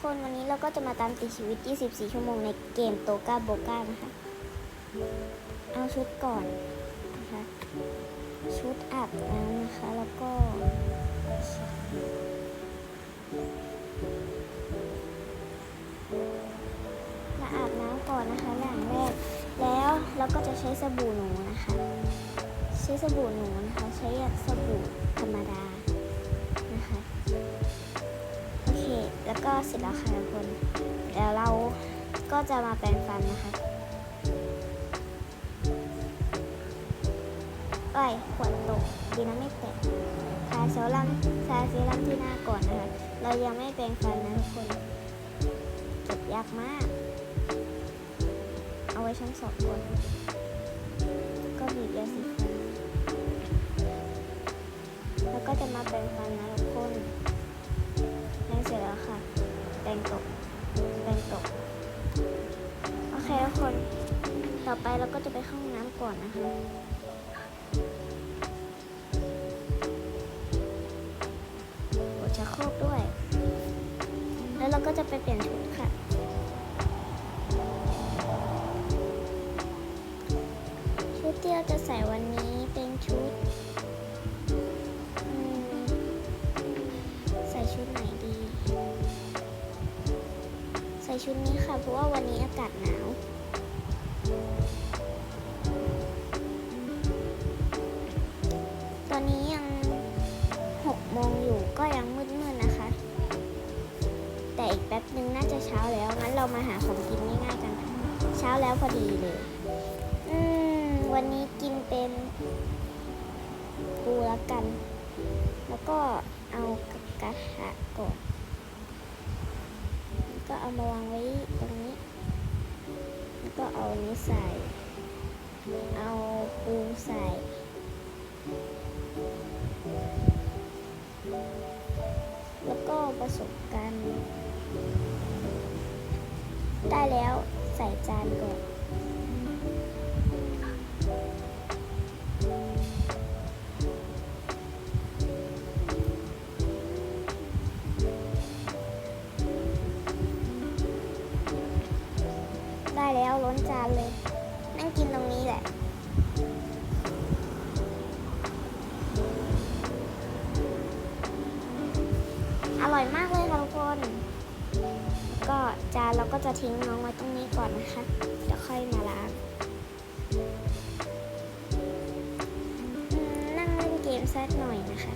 คนวันนี้เราก็จะมาตามติดชีวิต 24 ชั่วโมงในเกมโตกาโบกานะคะ เอาชุดก่อนนะคะ ชุดอาบน้ำนะคะ แล้วก็มาอาบน้ำก่อนนะคะอย่างแรก แล้วเราก็จะใช้สบู่หนูนะคะ ใช้สบู่หนูนะคะ ใช้สบู่ธรรมดา แล้วก็เสร็จแล้วค่ะทุกคนเดี๋ยวเราก็จะมาแปรงฟันนะคะเอ้ขวดตกดีนะไม่แตกทาเซรั่มทาเซรั่มที่หน้าก่อนนะคะ เรายังไม่แปรงฟันนะทุกคนเก็บยากมาก เอาไว้ชั้นสองก่อนก็บีบยาสีฟันแล้วก็จะมาแปรงฟันนะทุกคน ร็จแล้วค่ะแปรงตกแปรงตก โอเคทุกคน ต่อไปเราก็จะไปเข้าห้องน้ำก่อนนะคะกดชักโครกด้วย แล้วเราก็จะไปเปลี่ยนชุดค่ะชุดที่เราจะใส่วันนี้ ชุดนี้ค่ะ เพราะว่าวันนี้อากาศหนาวตอนนี้ยังหกโมงอยู่ก็ยังมืดๆนะคะ แต่อีกแป๊บนึงน่าจะเช้าแล้วงั้นเรามาหาของกินง่ายๆกันค่ะเช้าแล้วพอดีเลย อืมวันนี้กินเป็นปูและกัน แล้วก็ระทะก่อน ก็เอามาวางไว้ตรงนี้ แล้ว ก็เอาอันนี้ใส่ เอาปูใส่ แล้วก็ผสมกัน ได้แล้วใส่จานก่อน ล้นจานเลย นั่งกินตรงนี้แหละอร่อยมากเลยค่ะทุกคน ก็จานเราก็จะทิ้งน้องไว้ตรงนี้ก่อนนะคะ เดี๋ยวค่อยมาล้าง นั่งเล่นเกมสักหน่อยนะคะ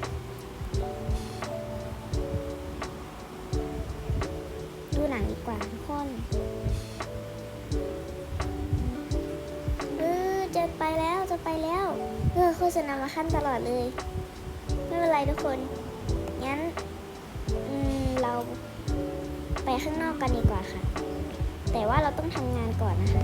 ดูหนังดีกว่าทุกคน จะไปแล้วเออโฆษณามาขั้นตลอดเลย ไม่เป็นไรทุกคน งั้นอืมเราไปข้างนอกกันดีกว่าค่ะ แต่ว่าเราต้องทำงานก่อนนะคะ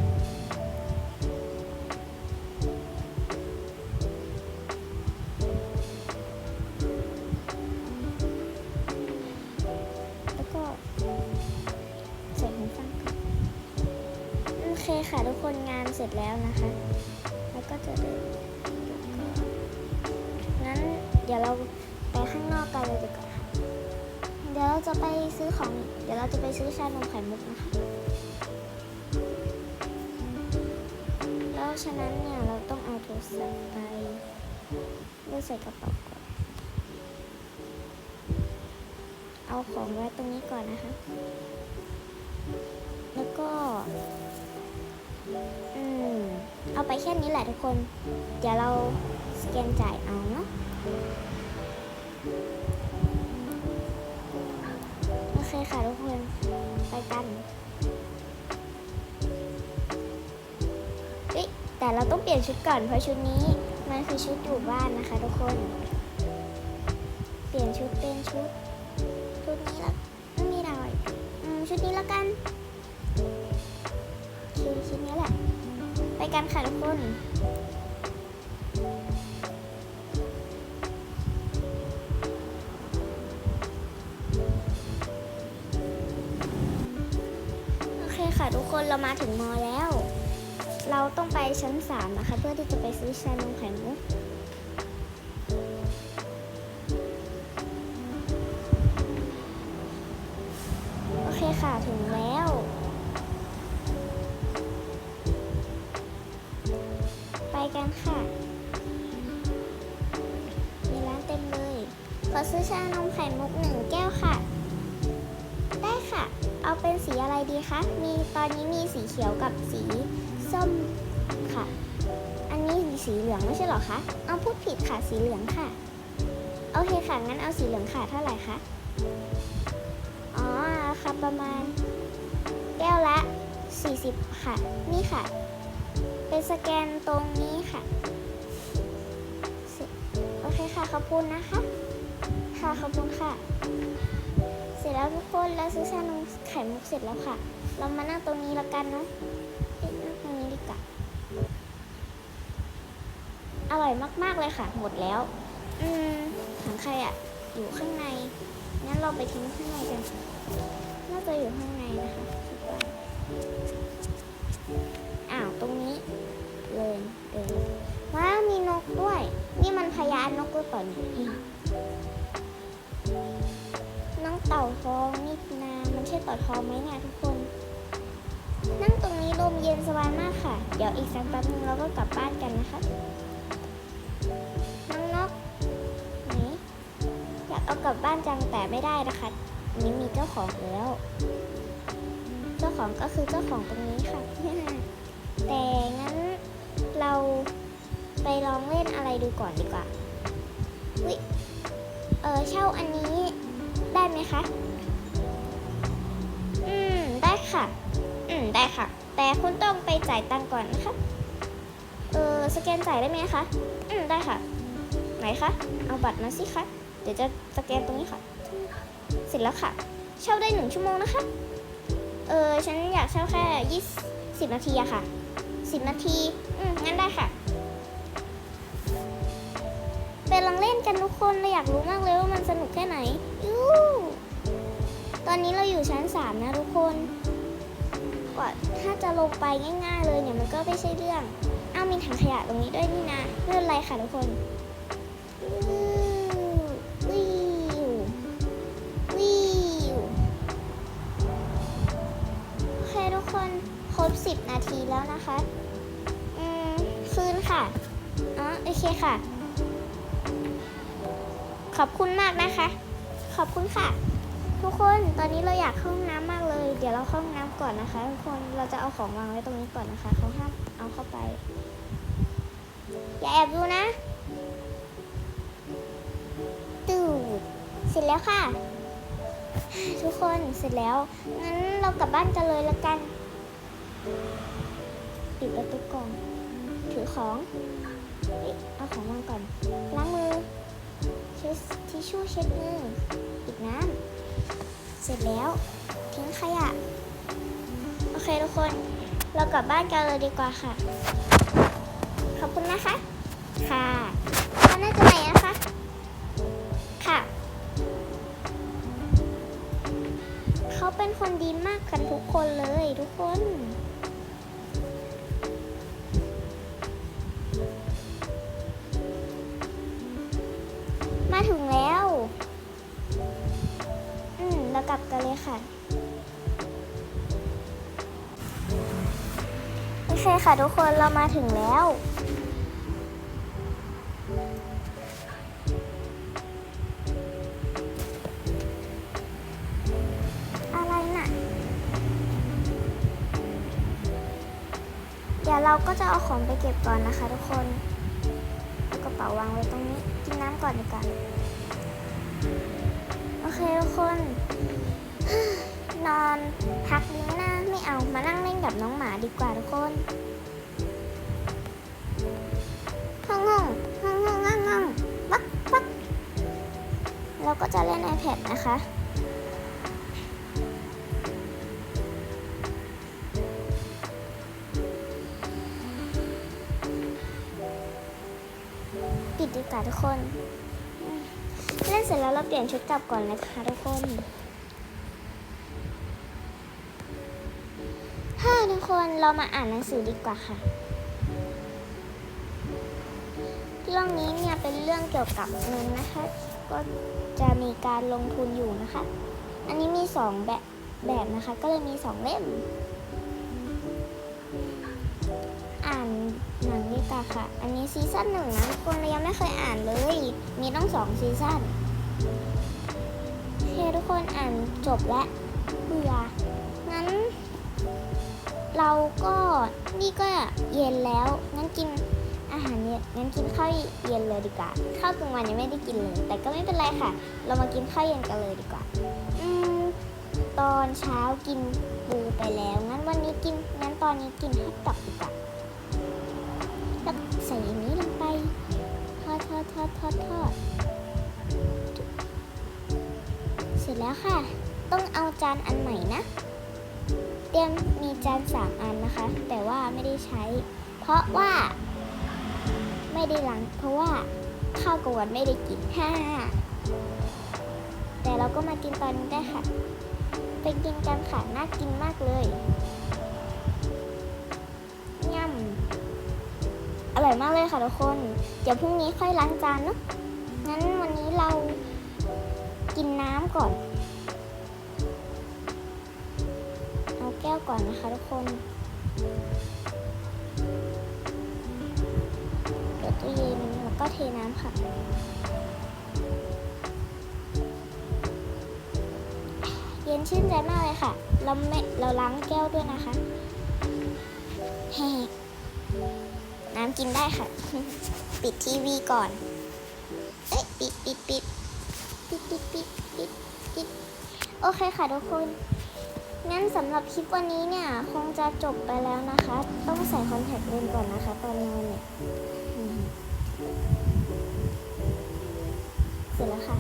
แล้วก็ใส่หูฟังก่อนโอเคค่ะทุกคนงานเสร็จแล้วนะคะ จะเดินงั้นเดี๋ยวเราไปข้างนอกกันเลยดีกว่าเดี๋ยวเราจะไปซื้อของ เดี๋ยวเราจะไปซื้อชานมไข่มุกนะคะ แล้วฉะนั้นเนี่ยเราต้องเอาโทรศัพท์ไปเลือกใส่กระเป๋าก่อน เอาของไว้ตรงนี้ก่อนนะคะ แล้วก็ ไปแค่นี้แหละทุกคน เดี๋ยวเราสแกนจ่ายเอาเนาะโอเคค่ะทุกคน ไปกันเอ๊ะแต่เราต้องเปลี่ยนชุดก่อนเพราะชุดนี้มันคือชุดอยู่บ้านนะคะ ทุกคน เปลี่ยนชุดเป็นชุด ชุดนี้ละไม่มีดาอืมชุดนี้ละกันคือชิ้นนี้แหละ กันค่ะทุกคนโอเคค่ะทุกคนเรามาถึงมอแล้ว เราต้องไปชั้น 3 นะคะ เพื่อที่จะไปซื้อชานมไข่มุก กันค่ะ มีร้านเต็มเลย ขอซื้อชานมไข่มุกหนึ่งแก้วค่ะ ได้ค่ะ เอาเป็นสีอะไรดีคะ มีตอนนี้มีสีเขียวกับสีส้มค่ะ อันนี้สีเหลืองไม่ใช่หรอคะ เอาพูดผิดค่ะ สีเหลืองค่ะ โอเคค่ะ งั้นเอาสีเหลืองค่ะ เท่าไหร่คะ อ๋อราคาประมาณ แก้วละ 40 ค่ะ นี่ค่ะ เป็นสแกนตรงนี้ค่ะเสร็จโอเคค่ะ ขอบคุณนะคะ ค่ะ ขอบคุณค่ะ เสร็จแล้วทุกคนแล้วซื้อชานมไข่มุกเสร็จแล้วค่ะ เรามานั่งตรงนี้แล้วกันเนาะเอ๊ะนั่งตรงนี้ดีกว่า อร่อยมาก ๆ เลยค่ะ หมดแล้ว อืมถังใครอะอยู่ข้างใน งั้นเราไปทิ้งข้างในกัน น่าจะอยู่ข้างในนะคะคิดว่า อ้าวตรงนี้ เลยเดินว้าวมีนกด้วย นี่มันพญานกหรือเปล่านี่น้องเต่าทองนี่นามันใช่เต่าทองไหมเนี่ยทุกคน นั่งตรงนี้ลมเย็นสบายมากค่ะ เดี๋ยวอีกสักแป๊บนึงเราก็กลับบ้านกันนะคะน้องนกไหนอยากเอากลับบ้านจังแต่ไม่ได้นะคะนนี้มีเจ้าของแล้ว เจ้าของก็คือเจ้าของตรงนี้ค่ะ แต่งั้นเราไปลองเล่นอะไรดูก่อนดีกว่าวิเออเช่าอันนี้ได้ไหมคะ อืม ได้ค่ะ อืม ได้ค่ะ แต่คุณต้องไปจ่ายตังก่อนนะคะ เออสแกนจ่ายได้ไหมคะ อืม ได้ค่ะ ไหนคะ เอาบัตรมาสิคะ เดี๋ยวจะสแกนตรงนี้ค่ะ เสร็จแล้วค่ะ เช่าได้หนึ่งชั่วโมงนะคะ เออ ฉันอยากเช่าแค่ยี่สิบนาทีอะค่ะ สิบนาที อืม งั้นได้ค่ะไปลองเล่นกันทุกคนเราอยากรู้มากเลยว่ามันสนุกแค่ไหนยูตอนนี้เราอยู่ชั้นสามนะทุกคน กว่าถ้าจะลงไปง่าย ๆ เลยเนี่ยมันก็ไม่ใช่เรื่อง อ้าวมีถังขยะตรงนี้ด้วยนี่นะไม่เป็นไรค่ะทุกคนวิววิวโอเคทุกคนครบ 10 นาทีแล้วนะคะ ค่ะ อ๋อ โอเคค่ะ ขอบคุณมากนะคะ ขอบคุณค่ะ ทุกคน ตอนนี้เราอยากเข้าห้องน้ำมากเลย เดี๋ยวเราเข้าห้องน้ำก่อนนะคะทุกคน เราจะเอาของวางไว้ตรงนี้ก่อนนะคะ เขาห้ามเอาเข้าไป อย่าแอบดูนะตูดเสร็จแล้วค่ะ ทุกคน เสร็จแล้ว งั้นเรากลับบ้านกันเลยละกัน ปิดประตูก่อน ถือของเอ๊ะเอาของวางก่อน ล้างมือ เช็ดทิชชู่เช็ดมือปิดน้ำ เสร็จแล้ว ทิ้งขยะ โอเคทุกคน เรากลับบ้านกันเลยดีกว่าค่ะ ขอบคุณนะคะ ค่ะก็น่าจะไหนนะคะ ค่ะ เขาเป็นคนดีมากกันทุกคนเลยทุกคน ค่ะทุกคนเรามาถึงแล้ว อะไรน่ะ เดี๋ยวเราก็จะเอาของไปเก็บก่อนนะคะทุกคนเอากระเป๋าวางไว้ตรงนี้ กินน้ำก่อนดีกว่าโอเคทุกคน นอนพักนี้นะไม่เอามานั่งเล่นกับน้องหมาดีกว่าทุกคน เราก็จะเล่น iPad นะคะ ปิดดีกว่าทุกคน เล่นเสร็จแล้วเราเปลี่ยนชุดกลับก่อนนะคะทุกคนถ้าทุกคนเรามาอ่านหนังสือดีกว่าค่ะเรื่องนี้เนี่ยเป็นเรื่องเกี่ยวกับเงินนะคะ ก็จะมีการลงทุนอยู่นะคะ อันนี้มีสองแบบแบบนะคะ ก็เลยมีสองเล่ม อ่านหนังดีกว่าค่ะ อันนี้ซีซั่นหนึ่งนะทุกคนเรายังไม่เคยอ่านเลย มีต้องสองซีซั่นโอเคทุกคนอ่านจบแล้วเบื่อ งั้น เราก็นี่ก็เย็นแล้ว งั้นกิน งั้นกินข้าวเย็นเลยดีกว่า ข้าวกลางวันยังไม่ได้กินเลย แต่ก็ไม่เป็นไรค่ะ เรามากินข้าวเย็นกันเลยดีกว่า อืม ตอนเช้ากินปูไปแล้ว งั้นวันนี้กิน งั้นตอนนี้กินฮอทดอกดีกว่าแล้วใส่นี้ลงไป ทอดทอดทอดทอดทอดเสร็จแล้วค่ะ ต้องเอาจานอันใหม่นะ เตรียมมีจานสามอันนะคะ แต่ว่าไม่ได้ใช้ เพราะว่า ไม่ได้ล้างเพราะว่าข้าวกวันไม่ได้กินฮ่าแต่เราก็มากินตอนนี้ได้ค่ะ ไปกินกันค่ะน่ากินมากเลยย่ำอร่อยมากเลยค่ะทุกคน เดี๋ยวพรุ่งนี้ค่อยล้างจานเนาะงั้นวันนี้เรากินน้ำก่อน เอาแก้วก่อนนะคะทุกคน ตู้เย็นแล้วก็เทน้ำค่ะ เย็นชื่นใจมากเลยค่ะ เราไม่เราล้างแก้วด้วยนะคะแฮน้ำกินได้ค่ะ ปิดทีวีก่อน เอ๊ะปิดปิดปิดปิดปิดปิดปิดปิดโอเคค่ะทุกคนงั้นสำหรับคลิปวันนี้เนี่ย คงจะจบไปแล้วนะคะ ต้องใส่คอนแทคเลนส์ก่อนนะคะ ตอนนอนเนี่ย เสร็จแล้วค่ะ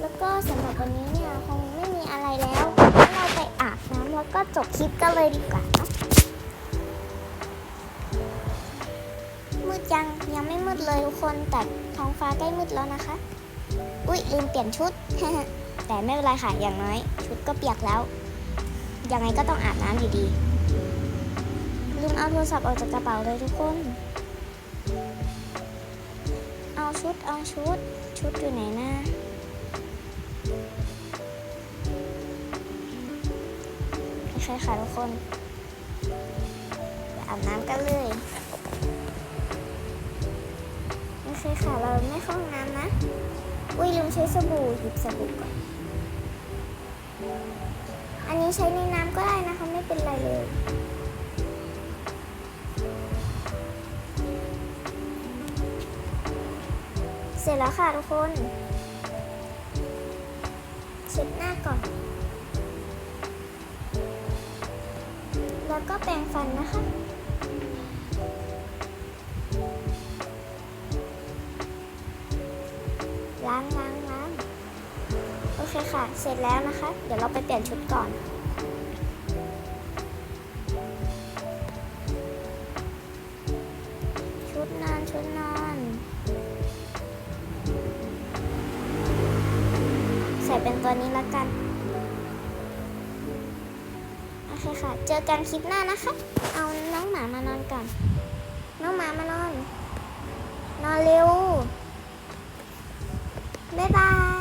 แล้วก็สำหรับวันนี้เนี่ยคงไม่มีอะไรแล้วงั้นเราไปอาบน้ำแล้วก็จบคลิปกันเลยดีกว่าเนะมืดยังยังไม่มืดเลยทุกคนแต่ท้องฟ้าใกล้มืดแล้วนะคะ อุ๊ยลืมเปลี่ยนชุด แต่ไม่เป็นไรค่ะอย่างน้อย ชุดก็เปียกแล้ว ยังไงก็ต้องอาบน้ำอยู่ดีลืมเอาโทรศัพท์ออกจากกระเป๋าเลยทุกคน ชุดเอาชุด ชุดอยู่ไหนนะโอเคค่ะทุกคนอาบน้ำกันเลยโอเคค่ะเราไม่เข้าห้องน้ำนะอุ้ยลืมใช้สบู่หยิบสบู่ก่อนอันนี้ใช้ในน้ำก็ได้นะคะไม่เป็นไรเลย เสร็จแล้วค่ะทุกคน เช็ดหน้าก่อน แล้วก็แปรงฟันนะคะล้างล้างล้างโอเคค่ะ เสร็จแล้วนะคะ เดี๋ยวเราไปเปลี่ยนชุดก่อน เป็นตัวนี้ละกันโอเคค่ะ เจอกันคลิปหน้านะคะ เอาน้องหมามานอนก่อน น้องหมามานอน นอนเร็วบ๊ายบาย